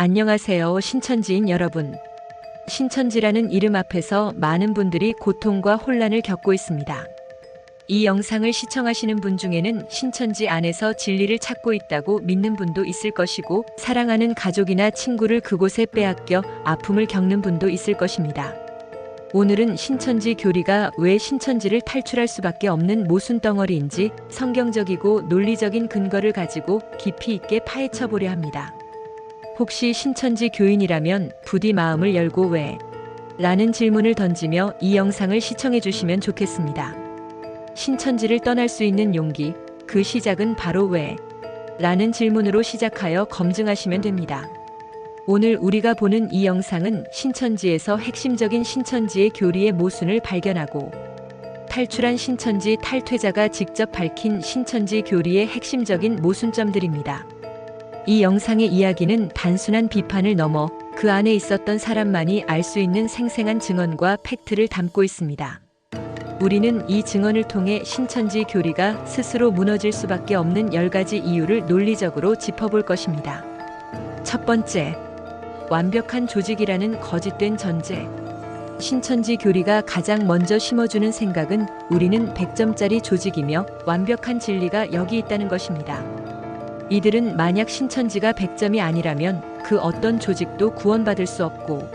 안녕하세요, 신천지인 여러분. 신천지라는 이름 앞에서 많은 분들이 고통과 혼란을 겪고 있습니다. 이 영상을 시청하시는 분 중에는 신천지 안에서 진리를 찾고 있다고 믿는 분도 있을 것이고, 사랑하는 가족이나 친구를 그곳에 빼앗겨 아픔을 겪는 분도 있을 것입니다. 오늘은 신천지 교리가 왜 신천지를 탈출할 수밖에 없는 모순 덩어리인지 성경적이고 논리적인 근거를 가지고 깊이 있게 파헤쳐 보려 합니다. 혹시 신천지 교인이라면 부디 마음을 열고 왜? 라는 질문을 던지며 이 영상을 시청해 주시면 좋겠습니다. 신천지를 떠날 수 있는 용기, 그 시작은 바로 왜? 라는 질문으로 시작하여 검증하시면 됩니다. 오늘 우리가 보는 이 영상은 신천지에서 핵심적인 신천지의 교리의 모순을 발견하고 탈출한 신천지 탈퇴자가 직접 밝힌 신천지 교리의 핵심적인 모순점들입니다. 이 영상의 이야기는 단순한 비판을 넘어 그 안에 있었던 사람만이 알 수 있는 생생한 증언과 팩트를 담고 있습니다. 우리는 이 증언을 통해 신천지 교리가 스스로 무너질 수밖에 없는 10가지 이유를 논리적으로 짚어볼 것입니다. 첫 번째, 완벽한 조직이라는 거짓된 전제. 신천지 교리가 가장 먼저 심어주는 생각은 우리는 100점짜리 조직이며 완벽한 진리가 여기 있다는 것입니다. 이들은 만약 신천지가 100점이 아니라면 그 어떤 조직도 구원받을 수 없고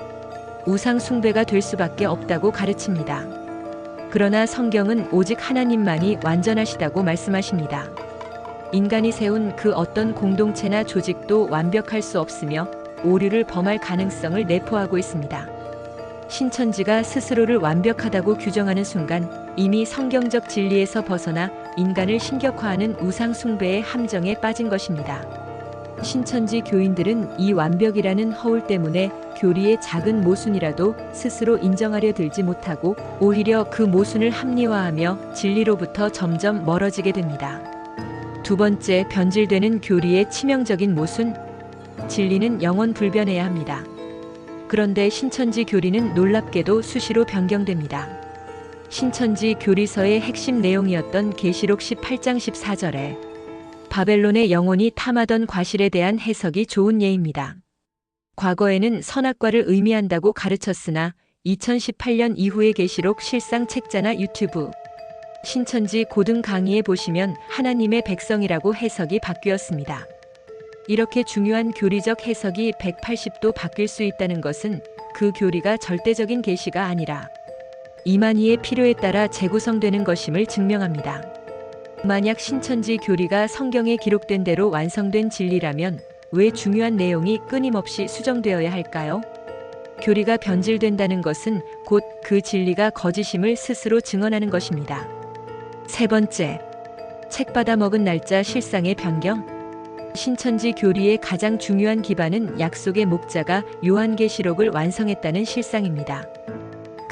우상 숭배가 될 수밖에 없다고 가르칩니다. 그러나 성경은 오직 하나님만이 완전하시다고 말씀하십니다. 인간이 세운 그 어떤 공동체나 조직도 완벽할 수 없으며 오류를 범할 가능성을 내포하고 있습니다. 신천지가 스스로를 완벽하다고 규정하는 순간 이미 성경적 진리에서 벗어나 인간을 신격화하는 우상숭배의 함정에 빠진 것입니다. 신천지 교인들은 이 완벽이라는 허울 때문에 교리의 작은 모순이라도 스스로 인정하려 들지 못하고 오히려 그 모순을 합리화하며 진리로부터 점점 멀어지게 됩니다. 두 번째, 변질되는 교리의 치명적인 모순. 진리는 영원 불변해야 합니다. 그런데 신천지 교리는 놀랍게도 수시로 변경됩니다. 신천지 교리서의 핵심 내용이었던 계시록 18장 14절에 바벨론의 영혼이 탐하던 과실에 대한 해석이 좋은 예입니다. 과거에는 선악과를 의미한다고 가르쳤으나 2018년 이후의 계시록 실상 책자나 유튜브 신천지 고등 강의에 보시면 하나님의 백성이라고 해석이 바뀌었습니다. 이렇게 중요한 교리적 해석이 180도 바뀔 수 있다는 것은 그 교리가 절대적인 계시가 아니라 이만희의 필요에 따라 재구성되는 것임을 증명합니다. 만약 신천지 교리가 성경에 기록된 대로 완성된 진리라면 왜 중요한 내용이 끊임없이 수정되어야 할까요? 교리가 변질된다는 것은 곧 그 진리가 거짓임을 스스로 증언하는 것입니다. 세 번째, 책 받아먹은 날짜 실상의 변경. 신천지 교리의 가장 중요한 기반은 약속의 목자가 요한계시록을 완성했다는 실상입니다.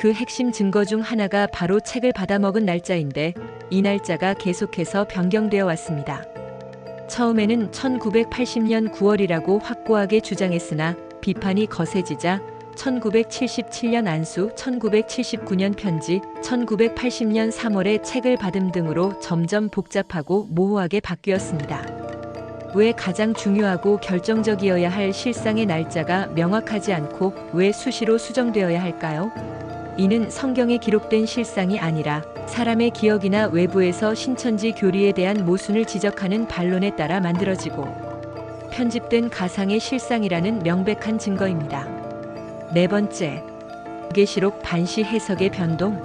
그 핵심 증거 중 하나가 바로 책을 받아먹은 날짜인데 이 날짜가 계속해서 변경되어 왔습니다. 처음에는 1980년 9월이라고 확고하게 주장했으나 비판이 거세지자 1977년 안수, 1979년 편지, 1980년 3월에 책을 받음 등으로 점점 복잡하고 모호하게 바뀌었습니다. 왜 가장 중요하고 결정적이어야 할 실상의 날짜가 명확하지 않고 왜 수시로 수정되어야 할까요? 이는 성경에 기록된 실상이 아니라 사람의 기억이나 외부에서 신천지 교리에 대한 모순을 지적하는 반론에 따라 만들어지고 편집된 가상의 실상이라는 명백한 증거입니다. 네 번째, 계시록 반시 해석의 변동.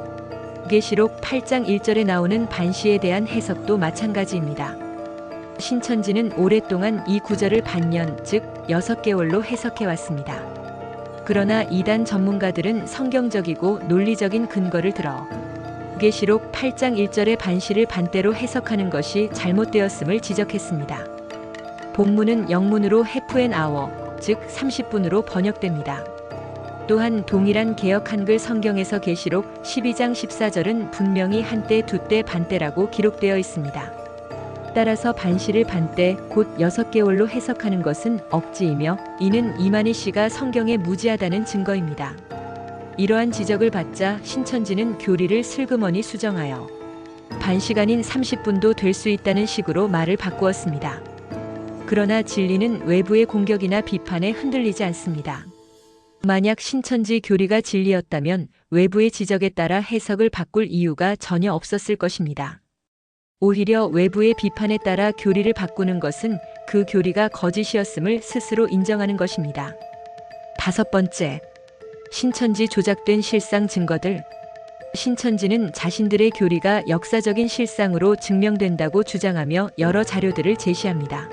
계시록 8장 1절에 나오는 반시에 대한 해석도 마찬가지입니다. 신천지는 오랫동안 이 구절을 반년, 즉 6개월로 해석해 왔습니다. 그러나 이단 전문가들은 성경적이고 논리적인 근거를 들어 계시록 8장 1절의 반시를 반대로 해석하는 것이 잘못되었음을 지적했습니다. 본문은 영문으로 해프앤 아워, 즉 30분으로 번역됩니다. 또한 동일한 개역 한글 성경에서 계시록 12장 14절은 분명히 한때, 두때, 반때라고 기록되어 있습니다. 따라서 반시를 반때 곧 6개월로 해석하는 것은 억지이며 이는 이만희 씨가 성경에 무지하다는 증거입니다. 이러한 지적을 받자 신천지는 교리를 슬그머니 수정하여 반시간인 30분도 될 수 있다는 식으로 말을 바꾸었습니다. 그러나 진리는 외부의 공격이나 비판에 흔들리지 않습니다. 만약 신천지 교리가 진리였다면 외부의 지적에 따라 해석을 바꿀 이유가 전혀 없었을 것입니다. 오히려 외부의 비판에 따라 교리를 바꾸는 것은 그 교리가 거짓이었음을 스스로 인정하는 것입니다. 다섯 번째, 신천지 조작된 실상 증거들. 신천지는 자신들의 교리가 역사적인 실상으로 증명된다고 주장하며 여러 자료들을 제시합니다.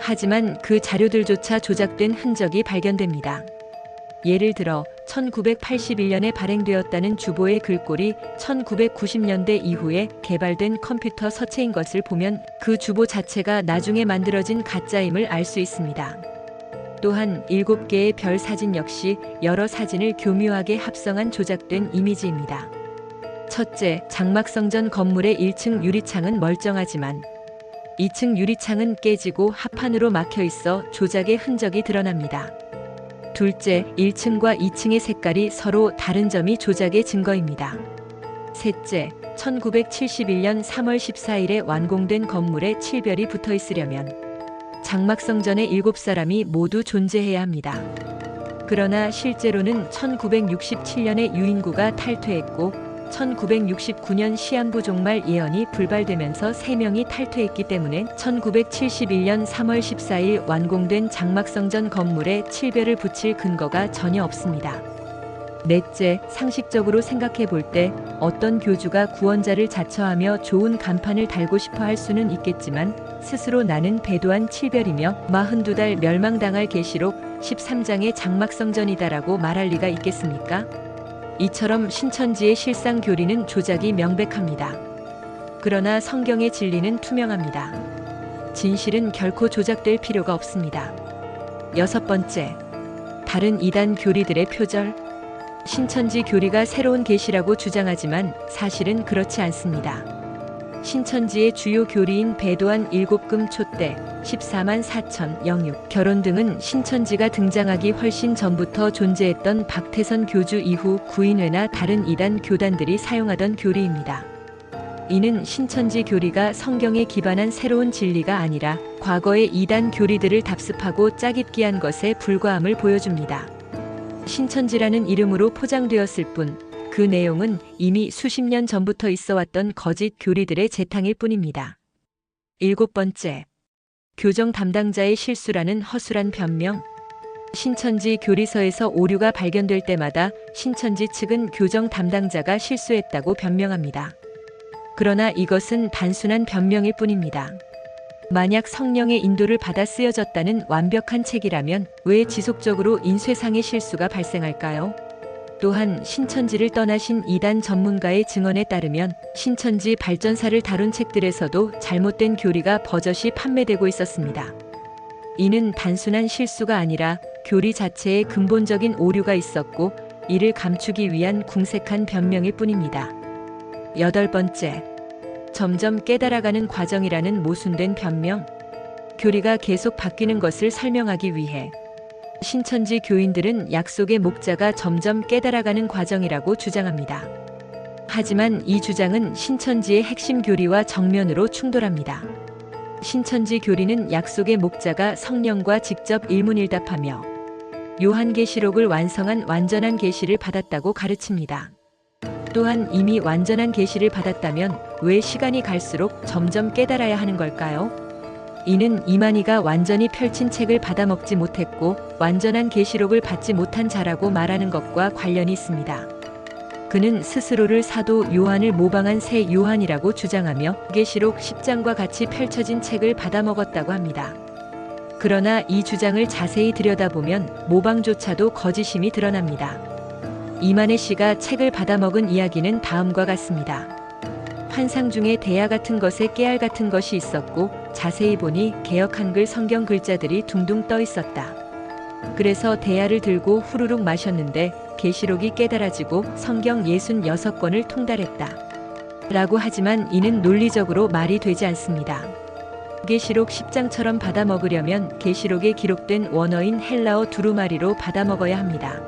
하지만 그 자료들조차 조작된 흔적이 발견됩니다. 예를 들어 1981년에 발행되었다는 주보의 글꼴이 1990년대 이후에 개발된 컴퓨터 서체인 것을 보면 그 주보 자체가 나중에 만들어진 가짜임을 알 수 있습니다. 또한 7개의 별 사진 역시 여러 사진을 교묘하게 합성한 조작된 이미지입니다. 첫째, 장막성전 건물의 1층 유리창은 멀쩡하지만 2층 유리창은 깨지고 합판으로 막혀 있어 조작의 흔적이 드러납니다. 둘째, 1층과 2층의 색깔이 서로 다른 점이 조작의 증거입니다. 셋째, 1971년 3월 14일에 완공된 건물에 칠별이 붙어 있으려면 장막성전에 7사람이 모두 존재해야 합니다. 그러나 실제로는 1967년에 유인구가 탈퇴했고 1969년 시한부 종말 예언이 불발되면서 3명이 탈퇴했기 때문에 1971년 3월 14일 완공된 장막성전 건물에 칠별을 붙일 근거가 전혀 없습니다. 넷째, 상식적으로 생각해 볼 때 어떤 교주가 구원자를 자처하며 좋은 간판을 달고 싶어 할 수는 있겠지만 스스로 나는 배도한 칠별이며 42달 멸망당할 계시록 13장의 장막성전이다라고 말할 리가 있겠습니까? 이처럼 신천지의 실상 교리는 조작이 명백합니다. 그러나 성경의 진리는 투명합니다. 진실은 결코 조작될 필요가 없습니다. 여섯 번째, 다른 이단 교리들의 표절. 신천지 교리가 새로운 계시라고 주장하지만 사실은 그렇지 않습니다. 신천지의 주요 교리인 배도한 일곱금 촛대, 14만 4천 영육 결혼 등은 신천지가 등장하기 훨씬 전부터 존재했던 박태선 교주 이후 구인회나 다른 이단 교단들이 사용하던 교리입니다. 이는 신천지 교리가 성경에 기반한 새로운 진리가 아니라 과거의 이단 교리들을 답습하고 짜깁기한 것에 불과함을 보여줍니다. 신천지라는 이름으로 포장되었을 뿐 그 내용은 이미 수십 년 전부터 있어 왔던 거짓 교리들의 재탕일 뿐입니다. 일곱 번째. 교정 담당자의 실수라는 허술한 변명. 신천지 교리서에서 오류가 발견될 때마다 신천지 측은 교정 담당자가 실수했다고 변명합니다. 그러나 이것은 단순한 변명일 뿐입니다. 만약 성령의 인도를 받아 쓰여졌다는 완벽한 책이라면 왜 지속적으로 인쇄상의 실수가 발생할까요? 또한 신천지를 떠나신 이단 전문가의 증언에 따르면 신천지 발전사를 다룬 책들에서도 잘못된 교리가 버젓이 판매되고 있었습니다. 이는 단순한 실수가 아니라 교리 자체에 근본적인 오류가 있었고 이를 감추기 위한 궁색한 변명일 뿐입니다. 여덟 번째. 점점 깨달아가는 과정이라는 모순된 변명. 교리가 계속 바뀌는 것을 설명하기 위해 신천지 교인들은 약속의 목자가 점점 깨달아가는 과정이라고 주장합니다. 하지만 이 주장은 신천지의 핵심 교리와 정면으로 충돌합니다. 신천지 교리는 약속의 목자가 성령과 직접 일문일답하며 요한계시록을 완성한 완전한 계시를 받았다고 가르칩니다. 또한 이미 완전한 계시를 받았다면 왜 시간이 갈수록 점점 깨달아야 하는 걸까요? 이는 이만희가 완전히 펼친 책을 받아먹지 못했고 완전한 계시록을 받지 못한 자라고 말하는 것과 관련이 있습니다. 그는 스스로를 사도 요한을 모방한 새 요한이라고 주장하며 계시록 10장과 같이 펼쳐진 책을 받아먹었다고 합니다. 그러나 이 주장을 자세히 들여다보면 모방조차도 거짓임이 드러납니다. 이만희 씨가 책을 받아먹은 이야기는 다음과 같습니다. 환상 중에 대야 같은 것에 깨알 같은 것이 있었고 자세히 보니 개역 한글 성경 글자들이 둥둥 떠 있었다. 그래서 대야를 들고 후루룩 마셨는데 계시록이 깨달아지고 성경 66권을 통달했다. 라고 하지만 이는 논리적으로 말이 되지 않습니다. 계시록 10장처럼 받아 먹으려면 계시록에 기록된 원어인 헬라어 두루마리로 받아 먹어야 합니다.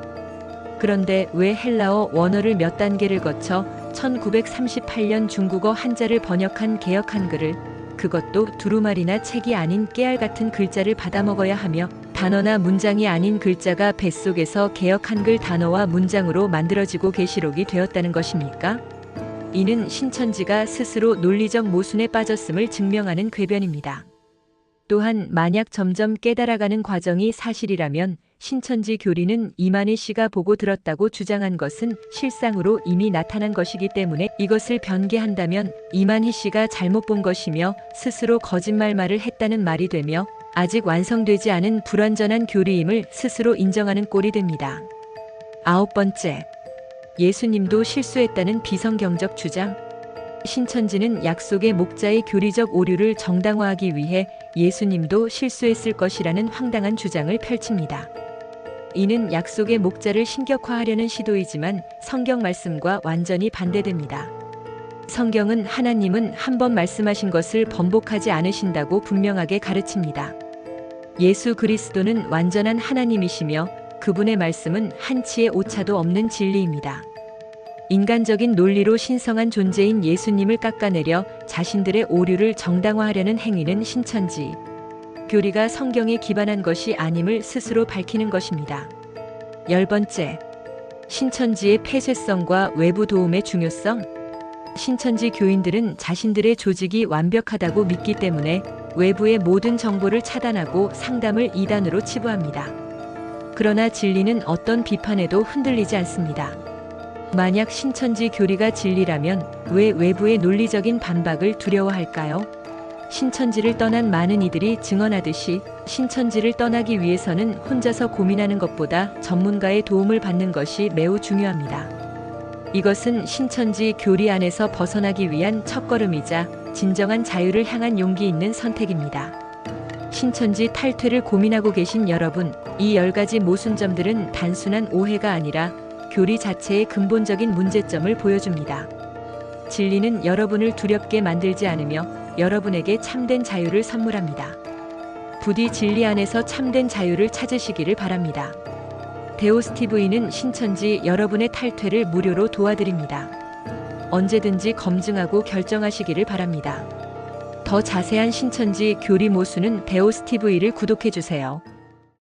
그런데 왜 헬라어 원어를 몇 단계를 거쳐 1938년 중국어 한자를 번역한 개역 한글을 그것도 두루마리나 책이 아닌 깨알 같은 글자를 받아 먹어야 하며 단어나 문장이 아닌 글자가 뱃속에서 개역 한글 단어와 문장으로 만들어지고 계시록이 되었다는 것입니까? 이는 신천지가 스스로 논리적 모순에 빠졌음을 증명하는 궤변입니다. 또한 만약 점점 깨달아가는 과정이 사실이라면 신천지 교리는 이만희 씨가 보고 들었다고 주장한 것은 실상으로 이미 나타난 것이기 때문에 이것을 변개한다면 이만희 씨가 잘못 본 것이며 스스로 거짓말 말을 했다는 말이 되며 아직 완성되지 않은 불완전한 교리임을 스스로 인정하는 꼴이 됩니다. 아홉 번째, 예수님도 실수했다는 비성경적 주장. 신천지는 약속의 목자의 교리적 오류를 정당화하기 위해 예수님도 실수했을 것이라는 황당한 주장을 펼칩니다. 이는 약속의 목자를 신격화하려는 시도이지만 성경 말씀과 완전히 반대됩니다. 성경은 하나님은 한 번 말씀하신 것을 번복하지 않으신다고 분명하게 가르칩니다. 예수 그리스도는 완전한 하나님이시며 그분의 말씀은 한치의 오차도 없는 진리입니다. 인간적인 논리로 신성한 존재인 예수님을 깎아내려 자신들의 오류를 정당화하려는 행위는 신천지. 교리가 성경에 기반한 것이 아님을 스스로 밝히는 것입니다. 열 번째, 신천지의 폐쇄성과 외부 도움의 중요성. 신천지 교인들은 자신들의 조직이 완벽하다고 믿기 때문에 외부의 모든 정보를 차단하고 상담을 이단으로 치부합니다. 그러나 진리는 어떤 비판에도 흔들리지 않습니다. 만약 신천지 교리가 진리라면 왜 외부의 논리적인 반박을 두려워할까요? 신천지를 떠난 많은 이들이 증언하듯이 신천지를 떠나기 위해서는 혼자서 고민하는 것보다 전문가의 도움을 받는 것이 매우 중요합니다. 이것은 신천지 교리 안에서 벗어나기 위한 첫걸음이자 진정한 자유를 향한 용기 있는 선택입니다. 신천지 탈퇴를 고민하고 계신 여러분, 이 열 가지 모순점들은 단순한 오해가 아니라 교리 자체의 근본적인 문제점을 보여줍니다. 진리는 여러분을 두렵게 만들지 않으며 여러분에게 참된 자유를 선물합니다. 부디 진리 안에서 참된 자유를 찾으시기를 바랍니다. 데오스티브이는 신천지 여러분의 탈퇴를 무료로 도와드립니다. 언제든지 검증하고 결정하시기를 바랍니다. 더 자세한 신천지 교리 모수는 데오스티브이를 구독해 주세요.